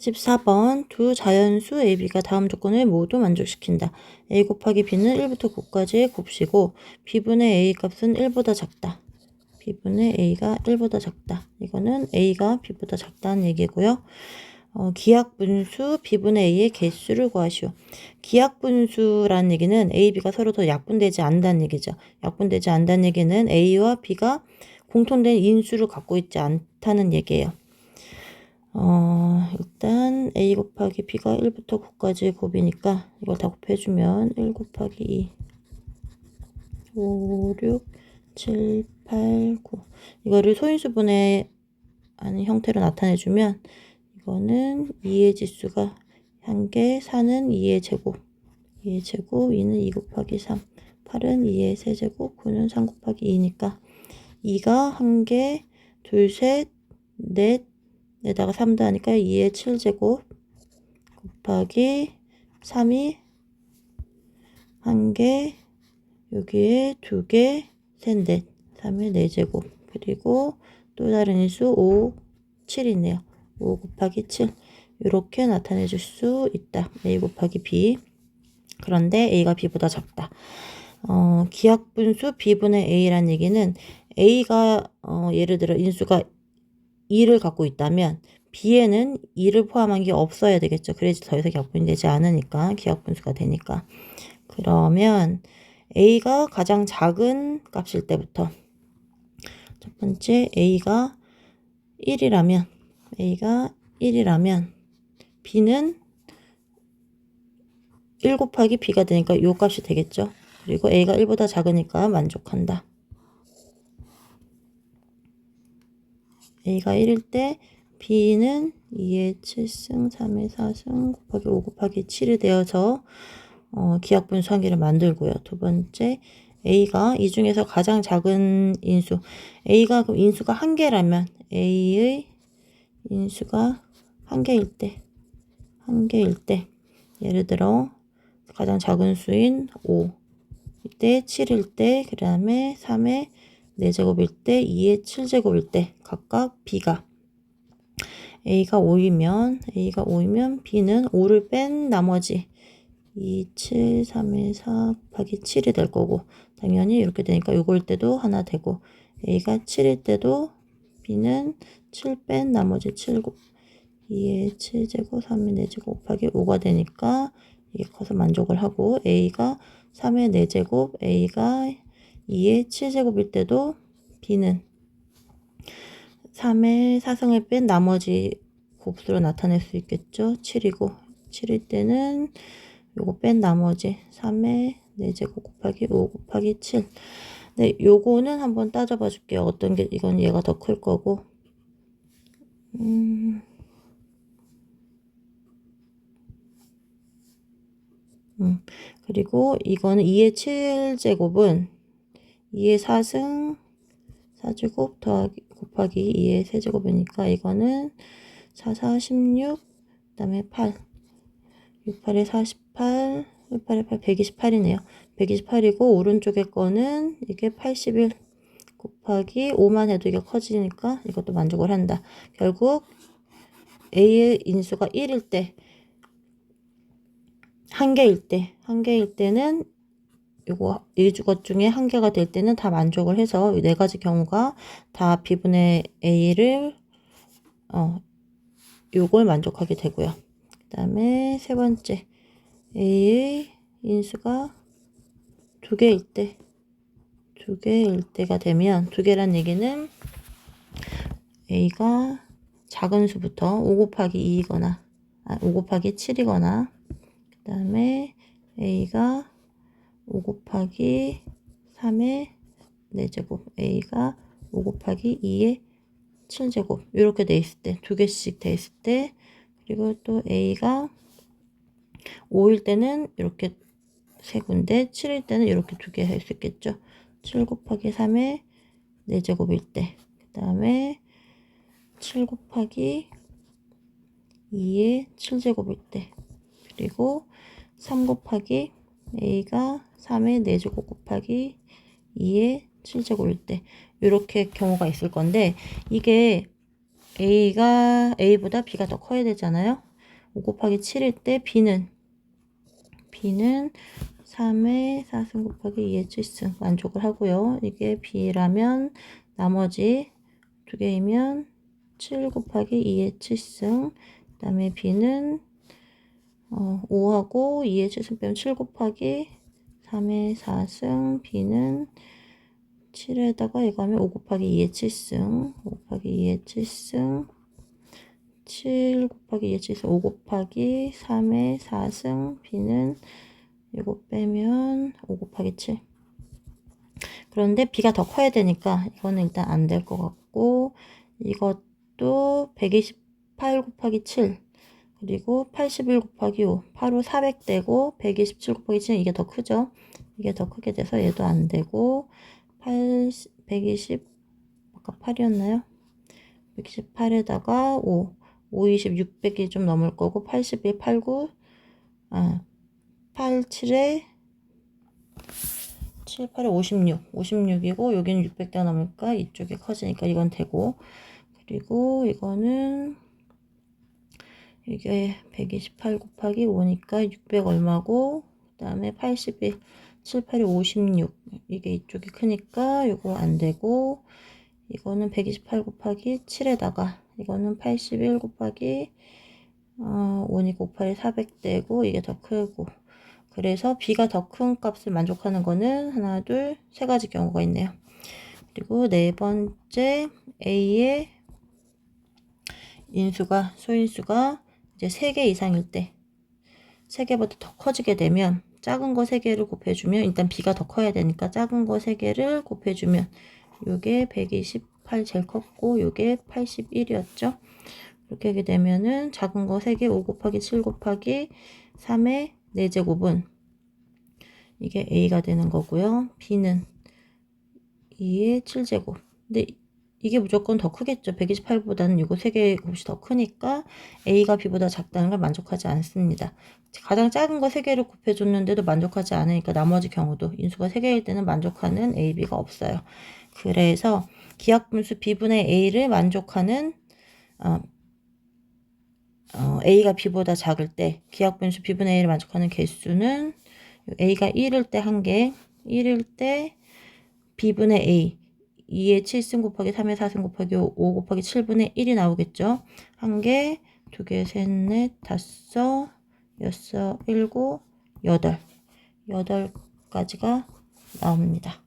14번 두 자연수 AB가 다음 조건을 모두 만족시킨다. A 곱하기 B는 1부터 9까지의 곱식고 B분의 A 값은 1보다 작다. B분의 A가 1보다 작다. 이거는 A가 B보다 작다는 얘기고요. 어, 기하분수 B분의 A의 개수를 구하시오. 기하분수라는 얘기는 A, B가 서로 더 약분되지 않는다는 얘기죠. 약분되지 않는다는 얘기는 A와 B가 공통된 인수를 갖고 있지 않다는 얘기예요. 어, A 곱하기 B가 1부터 9까지의 곱이니까 이걸 다 곱해주면 1 곱하기 2 5, 6, 7, 8, 9 이거를 소인수분해 하는 형태로 나타내주면 이거는 2의 지수가 한 개, 4는 2의 제곱. 2의 제곱, 2는 2 곱하기 3 8은 2의 세제곱, 9는 3 곱하기 2니까 2가 한 개, 둘, 셋, 넷, 에다가 3도 하니까 2의 7제곱 곱하기 3이 한 개, 여기에 두 개, 셋, 넷, 3의 4제곱 그리고 또 다른 인수 5, 7이네요. 5 곱하기 7 이렇게 나타내 줄 수 있다. A 곱하기 B 그런데 A가 B보다 작다. 어, 기하분수 B분의 A란 얘기는 A가 어, 예를 들어 인수가 2를 갖고 있다면 B에는 2를 포함한 게 없어야 되겠죠. 그래야지 더 이상 약분이 되지 않으니까 기하분수가 되니까. 그러면 A가 가장 작은 값일 때부터 첫 번째 A가 1이라면 A가 1이라면 B는 1 곱하기 B가 되니까 요 값이 되겠죠. 그리고 A가 1보다 작으니까 만족한다. A가 1일 때 B는 2의 7승, 3의 4승 곱하기 5 곱하기 7이 되어서 어, 기하분수 한 개를 만들고요. 두 번째 A가 이 중에서 가장 작은 인수 A가 그럼 인수가 한 개라면 A의 인수가 한 개일 때, 한 개일 때, 예를 들어 가장 작은 수인 5, 이때 7일 때, 그 다음에 3의 4제곱일 때, 2의 7제곱일 때 각각 B가 A가 5이면 A가 5이면 B는 5를 뺀 나머지 2, 7, 3의 4 곱하기 7이 될 거고 당연히 이렇게 되니까 요거일 때도 하나 되고 A가 7일 때도 B는 7 뺀 나머지 7 곱, 2의 7제곱, 3의 4제곱 곱하기 5가 되니까 이게 커서 만족을 하고 A가 3의 4제곱, A가 2의 7제곱일 때도 B는 3의 4승을 뺀 나머지 곱수로 나타낼 수 있겠죠. 7이고 7일 때는 요거 뺀 나머지 3의 4제곱 곱하기 5 곱하기 7 네, 요거는 한번 따져봐 줄게요. 어떤 게 이건 얘가 더 클 거고 음, 음, 그리고 이거는 2의 7제곱은 2의 4승 4제곱 더하기 곱하기 2의 세제곱이니까 이거는 4, 4, 16, 그 다음에 8, 6, 8에 48, 6, 8에 8, 128이네요. 128이고 오른쪽에 거는 이게 81 곱하기 5만 해도 이게 커지니까 이것도 만족을 한다. 결국 A의 인수가 1일 때, 한 개일 때, 한 개일 때는 요거 이것 중에 한 개가 될 때는 다 만족을 해서 네 가지 경우가 다 B분의 A를 어 요걸 만족하게 되고요. 그다음에 세 번째 A의 인수가 두 개일 때, 두 개일 때가 되면 두 개란 얘기는 A가 작은 수부터 5 곱하기 2이거나 아, 5 곱하기 7이거나 그 다음에 A가 5 곱하기 3의 4제곱 A가 5 곱하기 2의 7제곱. 이렇게 돼 있을 때 두 개씩 돼 있을 때 그리고 또 A가 5일 때는 이렇게 세 군데 7일 때는 이렇게 두 개 할 수 있겠죠? 7 곱하기 3의 4제곱일 때 그 다음에 7 곱하기 2의 7제곱일 때 그리고 3 곱하기 A가 3의 4제곱 곱하기 2의 7제곱일 때 이렇게 경우가 있을 건데 이게 A가 A보다 B가 더 커야 되잖아요. 5 곱하기 7일 때 B는 B는 3의 4승 곱하기 2의 7승 만족을 하고요. 이게 B라면 나머지 두 개이면 7 곱하기 2의 7승 그 다음에 B는 어, 5하고 2의 7승 빼면 7 곱하기 3의 4승 B는 7에다가 이거 하면 5 곱하기 2의 7승 5 곱하기 2의 7승 7 곱하기 2의 7승 5 곱하기 3의 4승 B는 이거 빼면 5 곱하기 7 그런데 B가 더 커야 되니까 이거는 일단 안 될 것 같고 이것도 128 곱하기 7 그리고 81 곱하기 5 8로 400 되고 127 곱하기 7 이게 더 크죠? 이게 더 크게 돼서 얘도 안 되고 8, 120 아까 8이었나요? 128에다가 5 5, 20, 600이 좀 넘을 거고 81, 89 아, 8, 7에 7, 8에 56 56이고 여기는 600대가 넘으니까 이쪽이 커지니까 이건 되고 그리고 이거는 이게 128 곱하기 5니까 600 얼마고 그 다음에 81 7, 8이 56 이게 이쪽이 크니까 이거 안 되고 이거는 128 곱하기 7에다가 이거는 81 곱하기 어, 5니까 5, 8이 400 되고 이게 더 크고 그래서 B가 더 큰 값을 만족하는 거는 하나, 둘, 세 가지 경우가 있네요. 그리고 네 번째 A의 인수가 소인수가 이제 3개 이상일 때 3개보다 더 커지게 되면 작은 거 3개를 곱해주면 일단 B가 더 커야 되니까 작은 거 3개를 곱해주면 요게 128 제일 컸고 요게 81이었죠. 그렇게 하게 되면은 작은 거 3개 5 곱하기 7 곱하기 3의 4제곱은 이게 A가 되는 거고요. B는 2의 7제곱. 근데 이게 무조건 더 크겠죠. 128보다는 이거 3개 곱이 더 크니까 A가 B보다 작다는 걸 만족하지 않습니다. 가장 작은 거 3개를 곱해줬는데도 만족하지 않으니까 나머지 경우도 인수가 3개일 때는 만족하는 A, B가 없어요. 그래서 기하분수 B분의 A를 만족하는 어, 어, A가 B보다 작을 때 기하분수 B분의 A를 만족하는 개수는 A가 1일 때 1개, 1일 때 B분의 A 2의 7승 곱하기 3의 4승 곱하기 5, 5 곱하기 7분의 1이 나오겠죠. 한 개, 두 개, 셋, 넷, 다섯, 여섯, 일곱, 여덟. 여덟 가지가 나옵니다.